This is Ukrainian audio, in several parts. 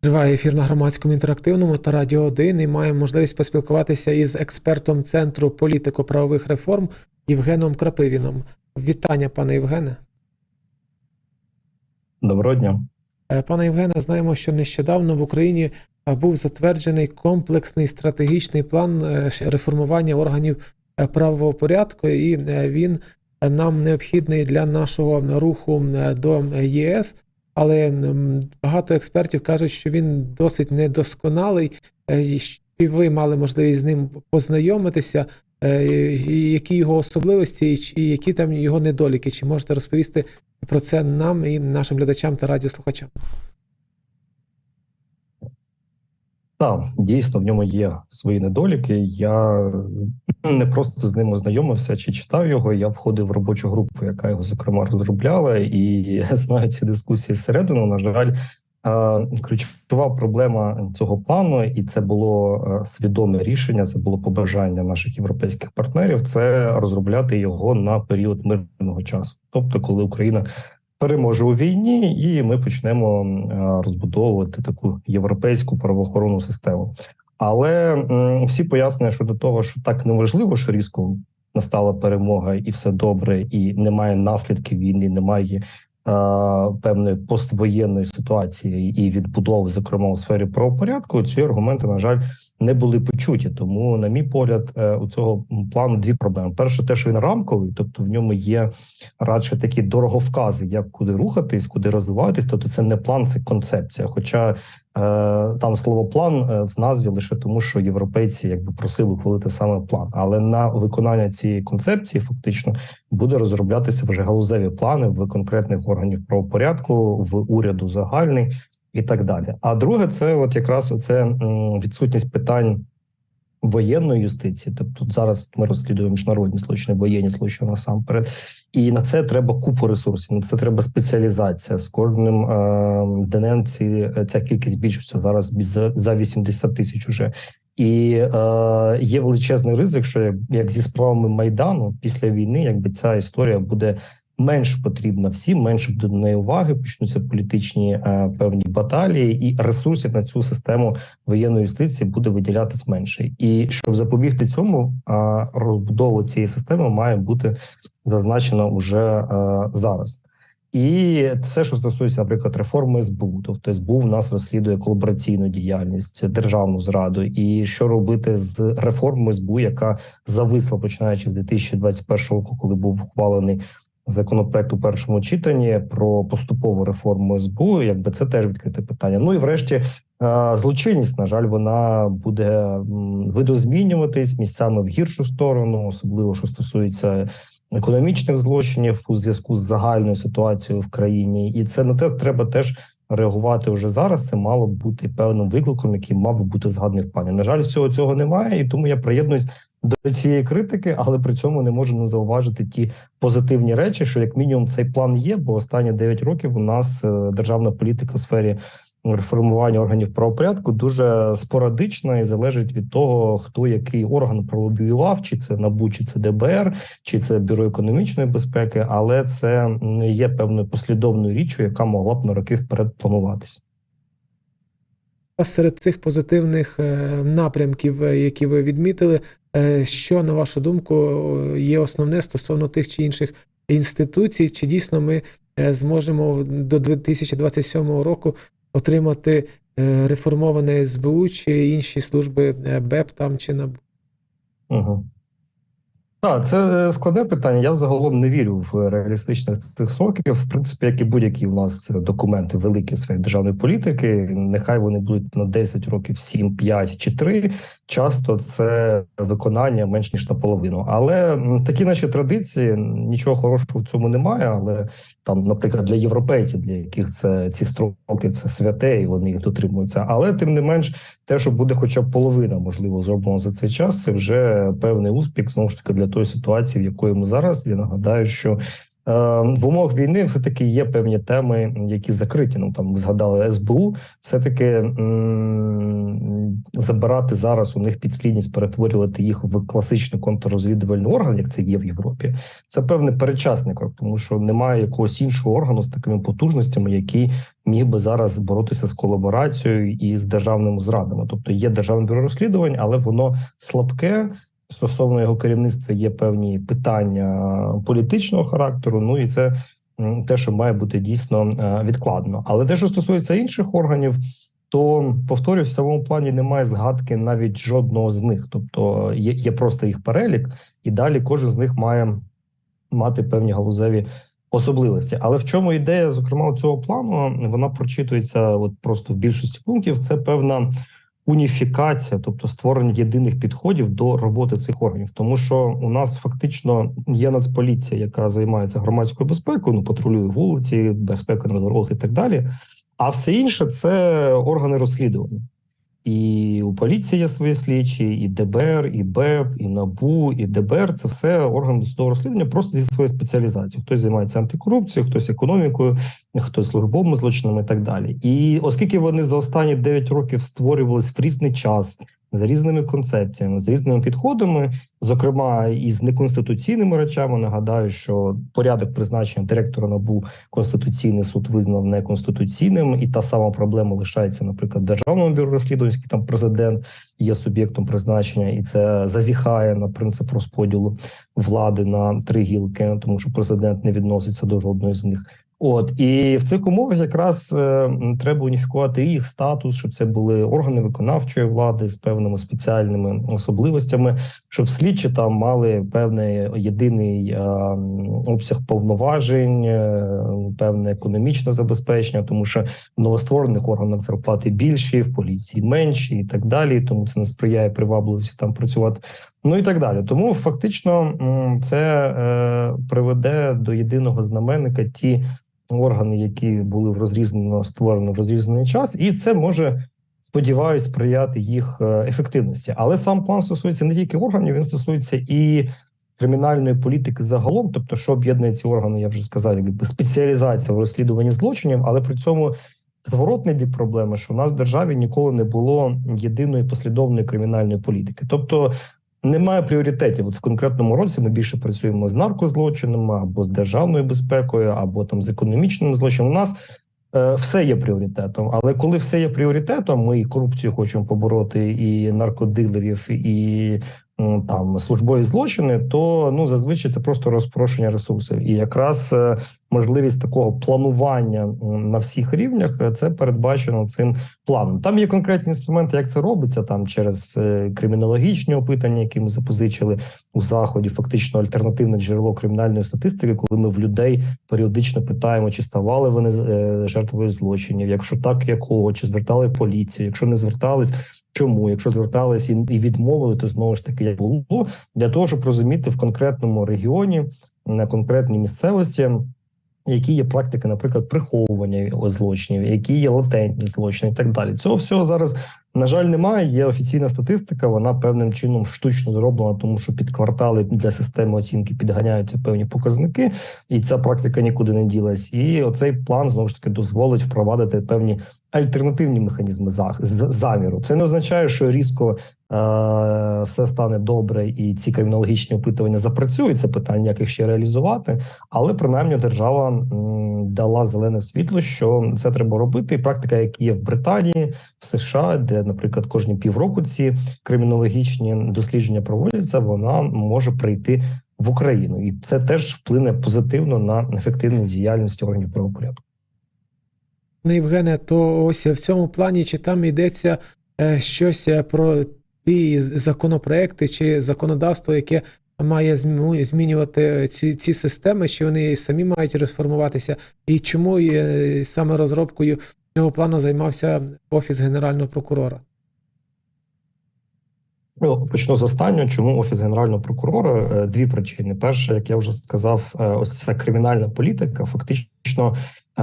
Триває ефір на громадському інтерактивному та Радіо 1 і маємо можливість поспілкуватися із експертом Центру політико-правових реформ Євгеном Крапивіном. Вітання, пане Євгене. Доброго дня. Е, Пане Євгене, знаємо, що нещодавно в Україні е, був затверджений комплексний стратегічний план е, реформування органів правового порядку, і він нам необхідний для нашого руху до ЄС. Але багато експертів кажуть, що він досить недосконалий. Е, і ви мали можливість з ним познайомитися? Е, і Які його особливості, і які там його недоліки? Чи можете розповісти про це нам і нашим глядачам та радіослухачам? Так, дійсно, в ньому є свої недоліки. Я не просто з ним ознайомився чи читав його. Я входив в робочу групу, яка його зокрема розробляла, і знаю ці дискусії зсередину. На жаль, ключова проблема цього плану, і це було е, свідоме рішення. Це було побажання наших європейських партнерів. Це розробляти його на період мирного часу, тобто, коли Україна переможе у війні, і ми почнемо е, розбудовувати таку європейську правоохоронну систему. Але всі пояснення щодо того, що так неважливо, що різко настала перемога, і все добре, і немає наслідків війни, немає певної поствоєнної ситуації і відбудови, зокрема у сфері правопорядку. Ці аргументи, на жаль, не були почуті. Тому, на мій погляд, е, у цього плану дві проблеми: перше, те, що він рамковий, тобто в ньому є радше такі дороговкази, як куди рухатись, куди розвиватись. Тобто, це не план, це концепція. Хоча е, там слово план е, в назві лише тому, що європейці якби просили ухвалити саме план, але на виконання цієї концепції фактично буде розроблятися вже галузеві плани в конкретних органів правопорядку, в уряду загальний і так далі. А друге, це от якраз оце відсутність питань. Воєнної юстиції, тобто зараз ми розслідуємо міжнародні злочини, воєнні злочини насамперед, і на це треба купу ресурсів. На це треба спеціалізація. З кожним е, днем ці ця кількість збільшується зараз за, за 80 тисяч уже. І е, є величезний ризик, що як зі справами майдану після війни, якби ця історія буде менш потрібна всім, менше буде до неї уваги. Почнуться політичні е, певні баталії, і ресурсів на цю систему воєнної юстиції буде виділятись менше. І щоб запобігти цьому, е, розбудова цієї системи має бути зазначена уже е, зараз. І все, що стосується, наприклад, реформи СБУ, тобто СБУ в нас розслідує колабораційну діяльність, державну зраду, і що робити з реформою СБУ, яка зависла починаючи з 2021 року, коли був ухвалений законопроект у першому читанні про поступову реформу СБУ, якби це теж відкрите питання. Ну і врешті е, злочинність, на жаль, вона буде видозмінюватись місцями в гіршу сторону, особливо що стосується економічних злочинів у зв'язку з загальною ситуацією в країні, і це на те треба теж реагувати вже зараз. Це мало бути певним викликом, який мав бути згаданий в плані. На жаль, всього цього немає, і тому я приєднуюсь до цієї критики, але при цьому не можу не зауважити ті позитивні речі, що як мінімум цей план є, бо останні 9 років у нас е, державна політика в сфері реформування органів правопорядку дуже спорадична і залежить від того, хто який орган пролобіював, чи це НАБУ, чи це ДБР, чи це бюро економічної безпеки, але це є певною послідовною річчю, яка могла б на роки вперед плануватися. Серед цих позитивних е, напрямків, е, які ви відмітили, е, що на вашу думку є основне стосовно тих чи інших інституцій, чи дійсно ми зможемо до 2027 року отримати реформоване СБУ чи інші служби БЕП там чи НАБУ? Угу. Так, це е, складне питання. Я загалом не вірю в реалістичних цих сроків. В принципі, як і будь-які у нас документи великі в сфері державної політики, нехай вони будуть на 10 років, 7, 5 чи 3, Часто це виконання менш ніж наполовину. Але такі наші традиції нічого хорошого в цьому немає. Але там, наприклад, для європейців, для яких це ці строки це святе, і вони їх дотримуються. Але тим не менш, те, що буде хоча б половина, можливо, зроблено за цей час, це вже певний успіх знову ж таки для тої ситуації, в якої ми зараз. Я нагадаю, що в умовах війни все таки є певні теми, які закриті. Ну там згадали СБУ. Все таки забирати зараз у них підслідність, перетворювати їх в класичний контррозвідувальний орган, як це є в Європі. Це певний передчасний крок, тому що немає якогось іншого органу з такими потужностями, який міг би зараз боротися з колаборацією і з державними зрадами. Тобто є державне бюро розслідувань, але воно слабке. Стосовно його керівництва є певні питання політичного характеру. Ну і це те, що має бути дійсно е, відкладно. Але те, що стосується інших органів, то повторюсь, в самому плані немає згадки навіть жодного з них. Тобто є, є просто їх перелік, і далі кожен з них має мати певні галузеві особливості. Але в чому ідея, зокрема, цього плану, вона прочитується от просто в більшості пунктів. Це певна уніфікація, тобто створення єдиних підходів до роботи цих органів, тому що у нас фактично є нацполіція, яка займається громадською безпекою, ну патрулює вулиці, безпека на дорогах і так далі. А все інше це органи розслідування. І у поліції є свої слідчі, і ДБР, і БЕП, і НАБУ, і ДБР це все органи досудового розслідування просто зі своєю спеціалізацією. Хтось займається антикорупцією, хтось економікою, хтось службовими злочинами і так далі. І оскільки вони за останні 9 років створювалися в різний час за різними концепціями, з різними підходами, зокрема і з неконституційними речами, нагадаю, що порядок призначення директора НАБУ Конституційний суд визнав неконституційним, і та сама проблема лишається, наприклад, державному бюро розслідувань, там президент є суб'єктом призначення, і це зазіхає на принцип розподілу влади на три гілки, тому що президент не відноситься до жодної з них. От і в цих умовах якраз е, треба уніфікувати їх статус, щоб це були органи виконавчої влади з певними спеціальними особливостями, щоб слідчі там мали певний єдиний е, обсяг повноважень, е, певне економічне забезпечення, тому що в новостворених органах зарплати більші, в поліції менші і так далі. Тому це не сприяє привабливості там працювати. Ну і так далі. Тому фактично це е, приведе до єдиного знаменника ті органи, які були в розрізнено створено в розрізаний час, і це може. Сподіваюсь, сприяти їх е, ефективності, але сам план стосується не тільки органів, він стосується і кримінальної політики загалом. Тобто, що об'єднує ці органи, я вже сказав, якби спеціалізація в розслідуванні злочинів, але при цьому зворотний бік проблеми, що в нас в державі ніколи не було єдиної послідовної кримінальної політики. Тобто немає пріоритетів. От в конкретному році ми більше працюємо з наркозлочинами або з державною безпекою, або там з економічним злочином. У нас е, все є пріоритетом. Але коли все є пріоритетом, ми і корупцію хочемо побороти, і наркодилерів, і там службові злочини, то ну зазвичай це просто розпорошення ресурсів. І якраз е, можливість такого планування на всіх рівнях е, це передбачено цим планом. Там є конкретні інструменти, як це робиться там через е, кримінологічні опитання, які ми запозичили у заході, фактично альтернативне джерело кримінальної статистики, коли ми в людей періодично питаємо, чи ставали вони е, жертвою злочинів, якщо так, якого, чи звертали поліцію, якщо не звертались, чому, якщо звертались і відмовили, то знову ж таки як було для того, щоб розуміти в конкретному регіоні на конкретній місцевості. Які є практики, наприклад, приховування злочинів, які є латентні злочини, і так далі. Цього всього зараз на жаль немає. Є офіційна статистика. Вона певним чином штучно зроблена, тому що під квартали для системи оцінки підганяються певні показники, і ця практика нікуди не ділась. І оцей план знову ж таки дозволить впровадити певні альтернативні механізми заміру. Це не означає, що різко все стане добре, і ці кримінологічні опитування запрацюють. Це питання, як їх ще реалізувати. Але принаймні держава дала зелене світло, що це треба робити. І практика, яка є в Британії, в США, де, наприклад, кожні півроку ці кримінологічні дослідження проводяться, вона може прийти в Україну, і це теж вплине позитивно на ефективність діяльності органів правопорядку. Пане Євгене, то ось в цьому плані чи там йдеться е, щось е, про ті законопроекти чи законодавство, яке має змінювати ці, ці системи, чи вони самі мають розформуватися, і чому е, саме розробкою цього плану займався Офіс Генерального прокурора? Ну, почну з останнього. Чому офіс генерального прокурора? Е, Дві причини: перша, як я вже сказав, е, ось ця кримінальна політика. Фактично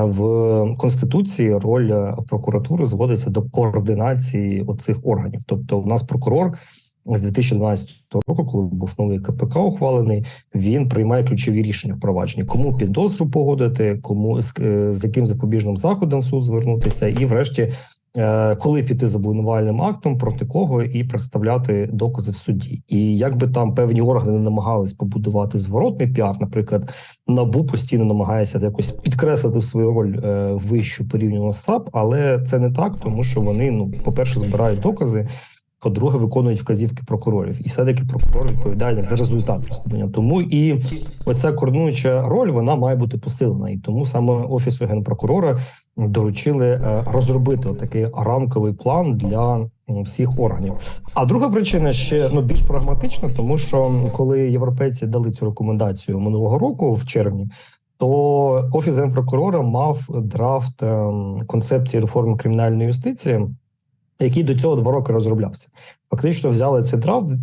в конституції роль е, прокуратури зводиться до координації оцих органів. Тобто, у нас прокурор з 2012 року, коли був новий КПК ухвалений, він приймає ключові рішення впровадження, кому підозру погодити, кому з, е, з яким запобіжним заходом в суд звернутися, і, врешті, е, коли піти за обвинувальним актом, проти кого і представляти докази в суді. І якби там певні органи намагались побудувати зворотний піар, наприклад, набу постійно намагається якось підкреслити свою роль е, вищу порівняно з САП, але це не так, тому що вони ну, по перше, збирають докази. По-друге, виконують вказівки прокурорів, і все таки прокурор відповідальний за результат розслідування. Тому і оця координуюча роль вона має бути посилена, і тому саме офісу генпрокурора доручили е, розробити такий рамковий план для всіх органів. А друга причина ще ну більш прагматична, тому що коли європейці дали цю рекомендацію минулого року в червні. То офіс генпрокурора мав драфт ем, концепції реформи кримінальної юстиції, який до цього два роки розроблявся. Фактично взяли цей драфт,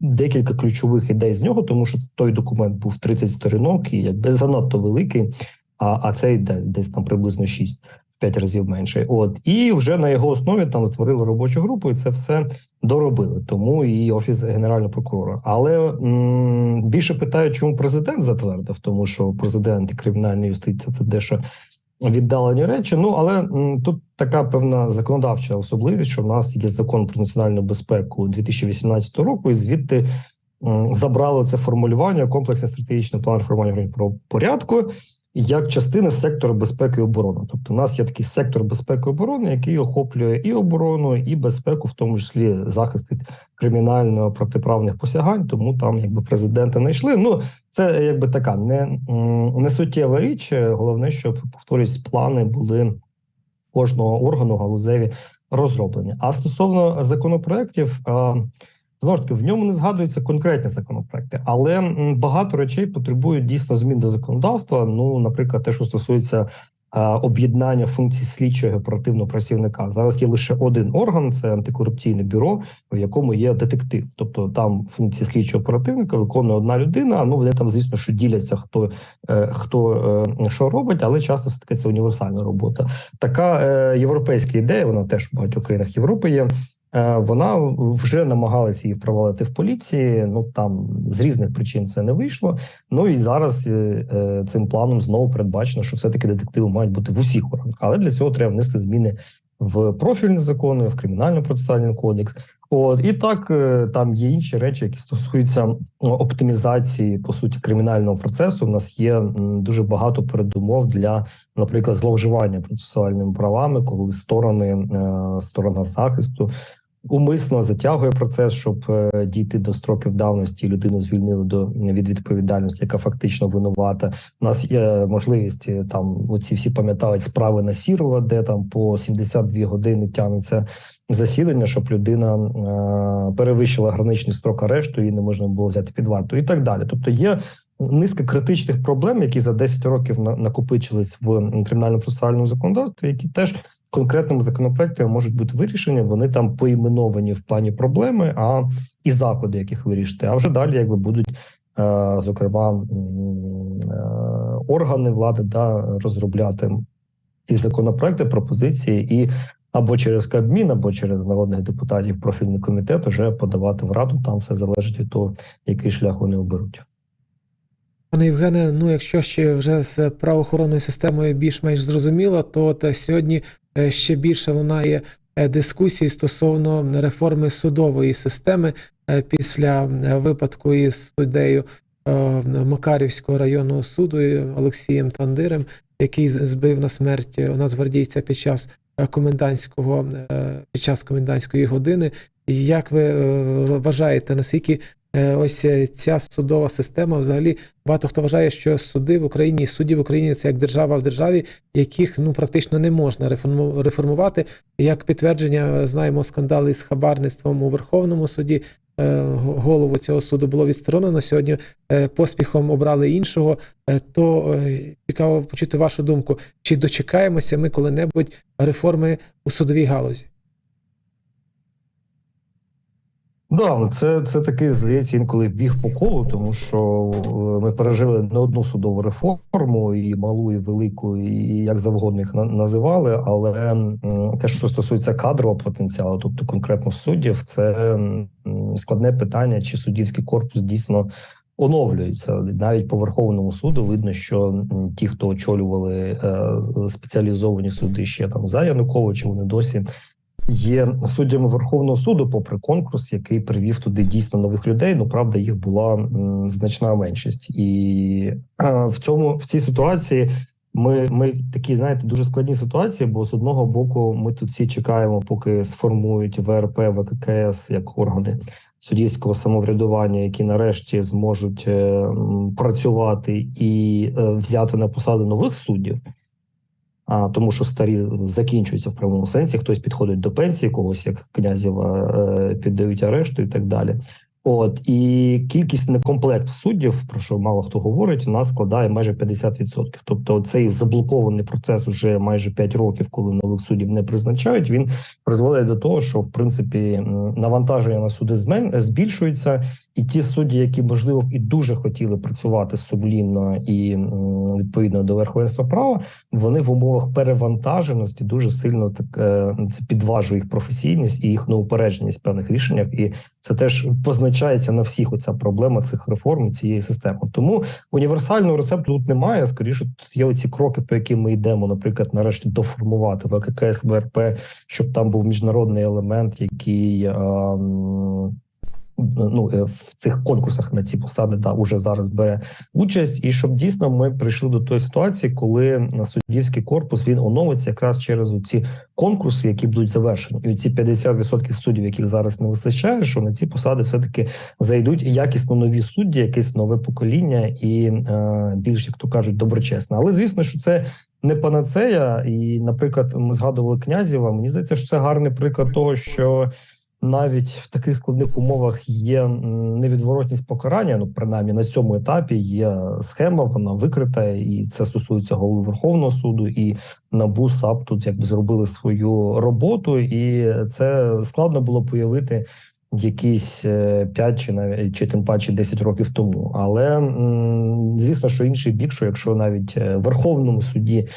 декілька ключових ідей з нього, тому що той документ був 30 сторінок і якби занадто великий, а, а цей де- десь там приблизно 6 в 5 разів менше. От і вже на його основі там створили робочу групу, і це все доробили. Тому і офіс генерального прокурора. Але м, більше питають, чому президент затвердив, тому що президент і кримінальна юстиція це дещо віддалені речі. Ну але тут така певна законодавча особливість, що в нас є закон про національну безпеку 2018 року, і звідти забрали це формулювання комплексний стратегічний план формування порядку. Як частина сектору безпеки і оборони, тобто у нас є такий сектор безпеки і оборони, який охоплює і оборону, і безпеку, в тому числі захист від кримінально протиправних посягань. Тому там якби президента не йшли. Ну це якби така не, не суттєва річ. Головне, щоб повторюсь, плани були кожного органу галузеві розроблені. А стосовно законопроєктів, а, знову ж таки, в ньому не згадуються конкретні законопроекти, але багато речей потребують дійсно змін до законодавства. Ну, наприклад, те, що стосується. Об'єднання функцій слідчого оперативного працівника зараз є лише один орган: це антикорупційне бюро, в якому є детектив. Тобто там функції слідчого оперативника виконує одна людина. Ну вони там, звісно, що діляться хто е, хто е, що робить, але часто все таки це універсальна робота. Така е, європейська ідея, вона теж в багатьох країнах Європи є. Е, Вона вже намагалася її впровадити в поліції. Ну там з різних причин це не вийшло. Ну і зараз е, е, цим планом знову передбачено, що все таки детективи мають бути в усіх органах. Але для цього треба внести зміни в профільні закони, в кримінально-процесуальний кодекс. От і так там є інші речі, які стосуються ну, оптимізації по суті кримінального процесу. У нас є дуже багато передумов для, наприклад, зловживання процесуальними правами, коли сторони сторона захисту умисно затягує процес, щоб е, дійти до строків давності. Людину звільнили до від відповідальності, яка фактично винувата. У нас є можливість е, там. Оці всі пам'ятають справи на Сірова, де там по 72 години тягнеться засідання, щоб людина е, перевищила граничний строк арешту, її не можна було взяти під варту, і так далі. Тобто є низка критичних проблем, які за 10 років на- накопичились в кримінально-процесуальному законодавстві, які теж конкретними законопроектами можуть бути вирішені. Вони там поіменовані в плані проблеми, а і заходи, яких вирішити. А вже далі, якби будуть. е, Зокрема, е, органи влади да розробляти ці законопроекти, пропозиції і або через Кабмін, або через народних депутатів профільний комітет вже подавати в раду. Там все залежить від того, який шлях вони оберуть. Пане Євгене, ну якщо ще вже з правоохоронною системою більш-менш зрозуміло, то от е, сьогодні е, ще більше лунає е, дискусій стосовно реформи судової системи після випадку із суддею Макарівського районного суду Олексієм Тандирем, який збив на смерть нацгвардійця під час комендантського під час комендантської години. Як ви вважаєте, наскільки ось е, ця судова система взагалі багато хто вважає, що суди в Україні, судді в Україні це як держава в державі, яких ну практично не можна реформувати. Як підтвердження, е, знаємо скандали з хабарництвом у Верховному суді. е, Голову цього суду було відсторонено. Сьогодні е, поспіхом обрали іншого. Е, То е, цікаво почути вашу думку, чи дочекаємося ми коли-небудь реформи у судовій галузі? Да, це, це такий, здається, інколи біг по колу, тому що е, ми пережили не одну судову реформу, і малу, і велику, і як завгодно їх на- називали. Але те, що стосується кадрового потенціалу, тобто конкретно суддів, це складне питання, чи суддівський корпус дійсно оновлюється. Навіть по Верховному суду видно, що ті, хто очолювали е, спеціалізовані суди ще там за Януковича, вони досі є суддями Верховного суду, попри конкурс, який привів туди дійсно нових людей. Ну правда, їх була значна меншість, і е, в цьому в цій ситуації. Ми, ми в такій, знаєте, дуже складній ситуації, бо з одного боку, ми тут всі чекаємо, поки сформують ВРП, ВККС як органи суддівського самоврядування, які нарешті зможуть е, працювати і е, взяти на посаду нових суддів. А тому, що старі закінчуються в прямому сенсі, хтось підходить до пенсії, когось як князів е, піддають арешту і так далі. От і кількість некомплект суддів, про що мало хто говорить, у нас складає майже 50%. Тобто, цей заблокований процес уже майже 5 років, коли нових суддів не призначають. Він призводить до того, що в принципі навантаження на суди змен- збільшується, і ті судді, які можливо і дуже хотіли працювати сумлінно і відповідно до верховенства права, вони в умовах перевантаженості дуже сильно так е, це підважує їх професійність і їх неупередженість в певних рішеннях, і це теж позначається на всіх. Оця проблема цих реформ цієї системи. Тому універсального рецепту тут немає. Скоріше, є оці кроки, по яким ми йдемо, наприклад, нарешті доформувати ВККС ВРП, щоб там був міжнародний елемент, який. ем, Ну, е, в цих конкурсах на ці посади да уже зараз бере участь, і щоб дійсно ми прийшли до тої ситуації, коли суддівський корпус він оновиться якраз через ці конкурси, які будуть завершені, і ці 50% суддів, яких зараз не вистачає, що на ці посади все таки зайдуть якісно нові судді, якесь нове покоління, і е, більш як то кажуть, доброчесне. Але звісно, що це. Не панацея, і, наприклад, ми згадували князєва. Мені здається, що це гарний приклад того, що навіть в таких складних умовах є невідворотність покарання. Ну, принаймні на цьому етапі є схема, вона викрита, і це стосується голови Верховного суду і НАБУ САП тут якби зробили свою роботу, і це складно було появити якісь 5 чи навіть чи тим паче 10 років тому. Але звісно, що інший бік, що якщо навіть е, в Верховному суді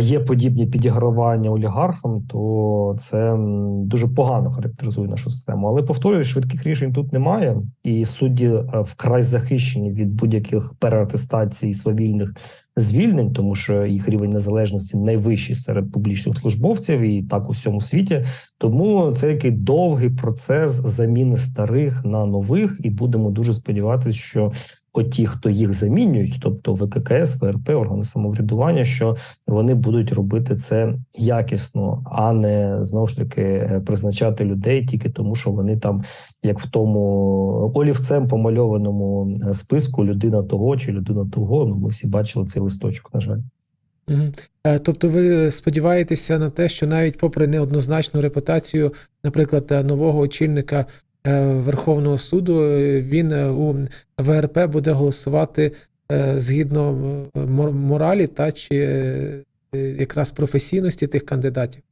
є подібні підігравання олігархам, то це дуже погано характеризує нашу систему. Але повторюю, швидких рішень тут немає, і судді е, вкрай захищені від будь-яких переатестацій свавільних звільнень, тому що їх рівень незалежності найвищий серед публічних службовців, і так у всьому світі. Тому це який довгий процес заміни старих на нових, і будемо дуже сподіватися, що оті, хто їх замінюють, тобто ВККС, ВРП, органи самоврядування, що вони будуть робити це якісно, а не знову ж таки е, призначати людей тільки тому, що вони там, як в тому олівцем помальованому е, списку, людина того чи людина того. Ну ми всі бачили цей листочок. На жаль. Е, Тобто ви сподіваєтеся на те, що навіть попри неоднозначну репутацію, наприклад, нового очільника Верховного суду, е, він е, у ВРП буде голосувати е, згідно е, моралі та чи е, якраз професійності тих кандидатів.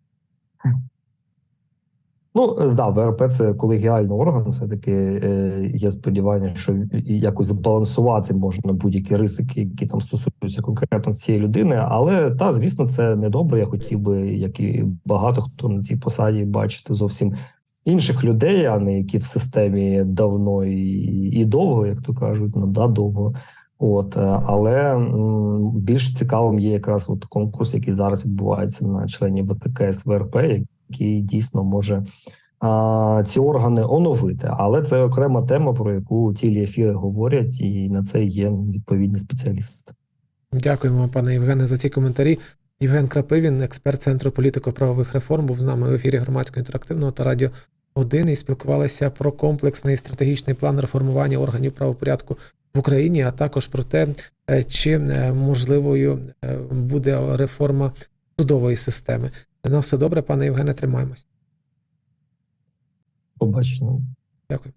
Ну е, да, ВРП це колегіальний орган. Все таки е, є сподівання, що якось збалансувати можна будь-які ризики, які там стосуються конкретно цієї людини. Але та звісно, це не добре. Я хотів би, як і багато хто на цій посаді, бачити зовсім інших людей, а не які в системі давно і, і довго, як то кажуть, ну да, довго. От, е, але більш цікавим є якраз от конкурс, який зараз відбувається на членів ВККС ВРП, який дійсно може а, ці органи оновити. Але це окрема тема, про яку цілі ефіри говорять, і на це є відповідні спеціалісти. Дякуємо, пане Євгене, за ці коментарі. Євген Крапивін, експерт Центру політико-правових реформ, був з нами в ефірі громадського інтерактивного та радіо 1 і спілкувалися про комплексний стратегічний план реформування органів правопорядку в Україні, а також про те, е, чи е, можливою е, буде реформа судової системи. На все добре, пане Євгене, тримаємось. Побачення. Дякую.